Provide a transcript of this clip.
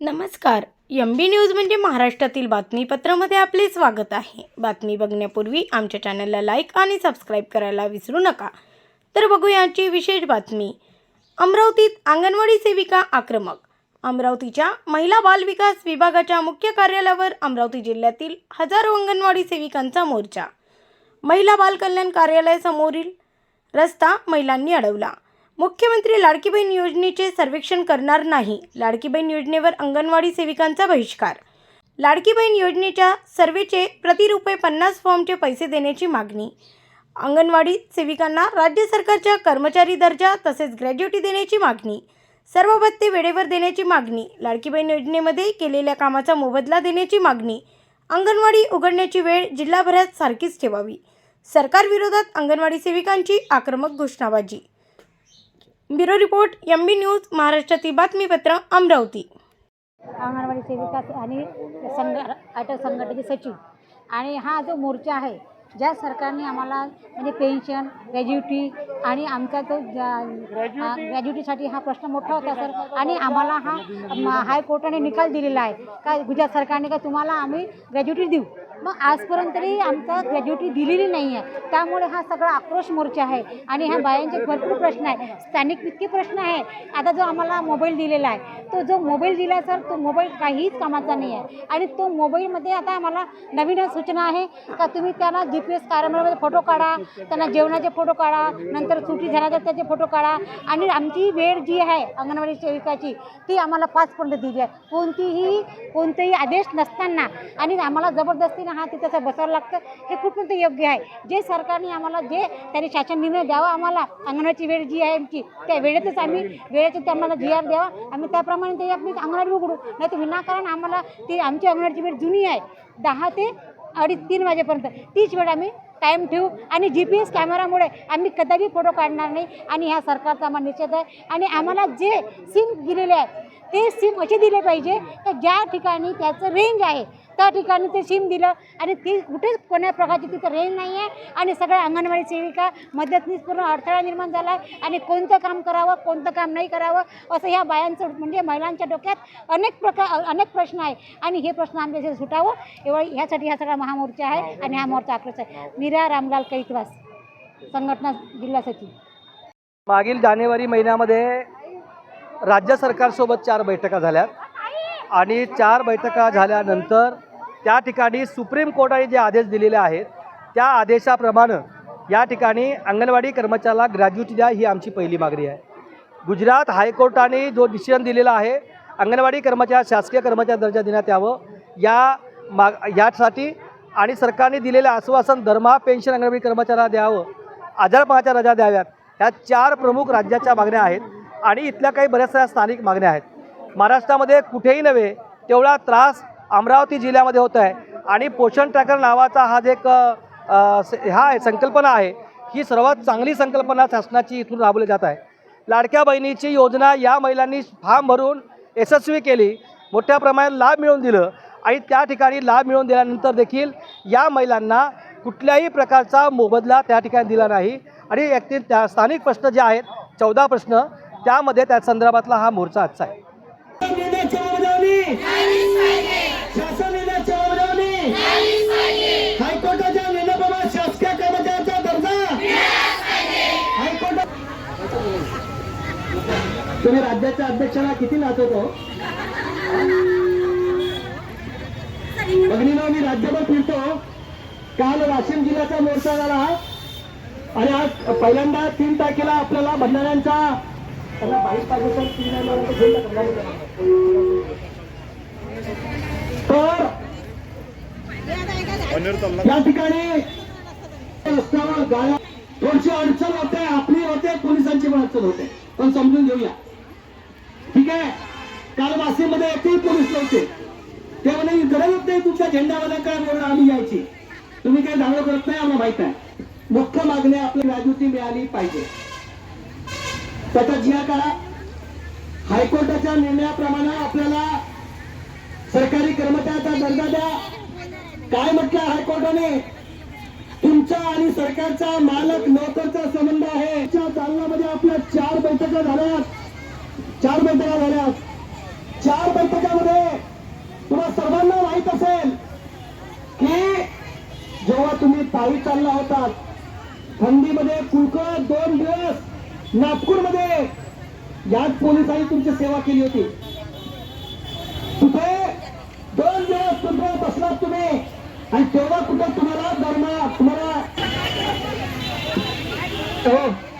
नमस्कार. M B news म्हणजे महाराष्ट्रातील बातमीपत्रामध्ये आपले स्वागत आहे. बातमी बघण्यापूर्वी आमच्या चॅनलला लाईक आणि सबस्क्राईब करायला विसरू नका. तर बघूयाची विशेष बातमी. अमरावतीत अंगणवाडी सेविका आक्रमक. अमरावतीच्या महिला बालविकास विभागाच्या मुख्य कार्यालयावर अमरावती जिल्ह्यातील हजारो अंगणवाडी सेविकांचा मोर्चा. महिला बालकल्याण कार्यालयासमोरील रस्ता महिलांनी अडवला. मुख्यमंत्री लाडकी बहीण योजनेचे सर्वेक्षण करणार नाही. लाडकी बहीण योजनेवर अंगणवाडी सेविकांचा बहिष्कार. लाडकी बहीण योजनेच्या सर्वेचे प्रति रुपये पन्नास फॉर्मचे पैसे देण्याची मागणी. अंगणवाडी सेविकांना राज्य सरकारच्या कर्मचारी दर्जा तसेच ग्रॅज्युटी देण्याची मागणी. सर्व भत्ते वेळेवर देण्याची मागणी. लाडकी बहीण योजनेमध्ये केलेल्या कामाचा मोबदला देण्याची मागणी. अंगणवाडी उघडण्याची वेळ जिल्हाभरात सारखीच ठेवावी. सरकारविरोधात अंगणवाडी सेविकांची आक्रमक घोषणाबाजी. Bureau report M B News महाराष्ट्रातील बातमीपत्र अमरावती. अंगणवाडी सेविका आणि संघ अटक संघटनेचे सचिव. आणि हा जो मोर्चा आहे ज्या सरकारने आम्हाला म्हणजे पेन्शन ग्रॅज्युटी आणि आमचा तो ग्रॅज्युटीसाठी हा प्रश्न मोठा होता सर. आणि आम्हाला हा हायकोर्टाने निकाल दिलेला आहे. का गुजरात सरकारने का तुम्हाला आम्ही ग्रॅज्युटी देऊ? मग आजपर्यंत तरी आमचा ग्रॅज्युटी दिलेली नाही आहे. त्यामुळे हा सगळा आक्रोश मोर्चा आहे आणि ह्या बायांचे भरपूर प्रश्न आहे स्थानिक इतके प्रश्न आहे आता जो आम्हाला मोबाईल दिलेला आहे तो जो मोबाईल दिला सर तो मोबाईल काहीच कामाचा नाही आहे. आणि तो मोबाईलमध्ये आता आम्हाला नवीन सूचना आहे का तुम्ही त्यांना जी पी एस कार्यालयामध्ये फोटो काढा त्यांना जेवणाचे फोटो काढा नंतर सुट्टी झाल्यानंतर त्याचे फोटो काढा. आणि आमची वेळ जी आहे अंगणवाडी सेविकाची ती आम्हाला पाचपर्यंत दिली आहे. कोणतीही कोणतेही आदेश नसताना आणि आम्हाला जबरदस्ती जबरदस्तीनं हा तिथं असं बसावं लागतं. हे कुठपर्यंत योग्य आहे? जे सरकारने आम्हाला जे त्यांनी शासन निर्णय द्यावा आम्हाला अंगणाची वेळ जी आहे आमची त्या वेळेतच आम्ही वेळेचं ते आम्हाला जी आर द्यावा. आम्ही त्याप्रमाणे ते आपली अंगणवाडी उघडू. नाही तर विनाकारण आम्हाला ती आमची अंगणवाडीची वेळ जुनी आहे. दहा ते अडीच तीन वाजेपर्यंत. तीच वेळ आम्ही टाईम ठेवू. आणि जी पी एस कॅमेरामुळे आम्ही कदापि फोटो काढणार नाही. आणि ह्या सरकारचा आम्हाला निषेध आहे. आणि आम्हाला जे सिम दिलेले आहे ते सिम असे दिले पाहिजे तर ज्या ठिकाणी त्याचं रेंज आहे त्या ठिकाणी ते शिम दिलं आणि ती कुठेच कोण्या प्रकारची तिथं रेंज नाही आहे आणि सगळ्या अंगणवाडी सेविका मदतनीस पूर्ण अडथळा निर्माण झाला आहे आणि कोणतं काम करावं कोणतं काम नाही करावं असं ह्या बायांचं म्हणजे महिलांच्या डोक्यात अनेक प्रकार अनेक प्रश्न आहे आणि हे प्रश्न आमच्या सुटावं. एवढं ह्यासाठी हा सगळा महामोर्चा आहे आणि हा मोर्चा आक्रोश आहे. मीरा रामलाल कैतवास संघटना जिल्हा सचिव. मागील जानेवारी महिन्यामध्ये राज्य सरकारसोबत चार बैठका झाल्यात. आणि चार बैठका झाल्यानंतर त्या ठिकाणी सुप्रीम कोर्टाने जे आदेश दिलेले आहेत त्या आदेशाप्रमाणे या ठिकाणी अंगणवाडी कर्मचाऱ्याला ग्रॅज्युटी द्या ही आमची पहिली मागणी आहे. गुजरात हायकोर्टाने जो डिसिजन दिलेला आहे अंगणवाडी कर्मचारी शासकीय कर्मचारी दर्जा देण्यात यावं या माग यासाठी आणि सरकारने दिलेलं आश्वासन दरमहा पेन्शन अंगणवाडी कर्मचाऱ्याला द्यावं आजारपणाच्या रजा द्याव्यात ह्या चार प्रमुख राज्याच्या मागण्या आहेत आणि इथल्या काही बऱ्याचशा स्थानिक मागण्या आहेत. महाराष्ट्रामध्ये कुठेही नव्हे तेवढा त्रास अमरावती जिल्ह्यामध्ये होत आहे. आणि पोषण ट्रॅकर नावाचा हा जे एक स- हा संकल्पना आहे ही सर्वात चांगली संकल्पना शासनाची इथून राबवली जात आहे. लाडक्या बहिणीची योजना या महिलांनी फॉर्म भरून यशस्वी केली मोठ्या प्रमाणात लाभ मिळवून दिलं आणि त्या ठिकाणी लाभ मिळवून दिल्यानंतर देखील या महिलांना कुठल्याही प्रकारचा मोबदला त्या ठिकाणी दिला नाही. आणि एक त्या स्थानिक प्रश्न जे आहेत चौदा प्रश्न त्यामध्ये त्या संदर्भातला हा मोर्चा आजचा आहे. शासन निर्णयाची अंमलबजावणी हायकोर्टाच्या निर्णयाप्रमाणे शासकीय कर्मचाऱ्यांचा दर्जा. हायकोर्ट तुम्ही राज्याच्या अध्यक्षाला किती नाचवतो? भगिनीनं मी राज्यभर फिरतो. काल वाशिम जिल्ह्याचा मोर्चा झाला आणि आज पहिल्यांदा तीन तारखेला आपल्याला भंडाऱ्यांचा त्यांना बाईक पाहिजे तीन या ठिकाणी रस्त्यावर गाड्या थोडीशी अडचण होते आपली होते पोलिसांची पण अडचण होते. पण समजून घेऊया. ठीक आहे? काल वासीमध्ये एकही पोलीस नव्हते. ते म्हणे गरजच नाही तुमच्या झेंड्यामध्ये काय म्हणून आम्ही यायची. तुम्ही काही दावा करत नाही आम्हाला माहीत आहे मुख्य मागणी आपली ग्रॅज्युटी मिळाली पाहिजे. त्याचा जिया करा. हायकोर्टाच्या निर्णयाप्रमाणे आपल्याला सरकारी कर्मचाऱ्याचा दर्जा द्या. काय म्हटलं हायकोर्टाने तुमचा आणि सरकारचा मालक नोकरचा संबंध आहे. चालनामध्ये आपल्या चार बैठका झाल्या चार बैठका झाल्या चार बैठकामध्ये तुम्हाला सर्वांना माहीत असेल की जेव्हा तुम्ही पायी चालला होता थंडीमध्ये कुळकळ दोन दिवस नागपूरमध्ये याच पोलिसांनी तुमची सेवा केली होती. तिथे आणि तेव्हा कुठं तुम्हाला दरमा तुम्हाला हो.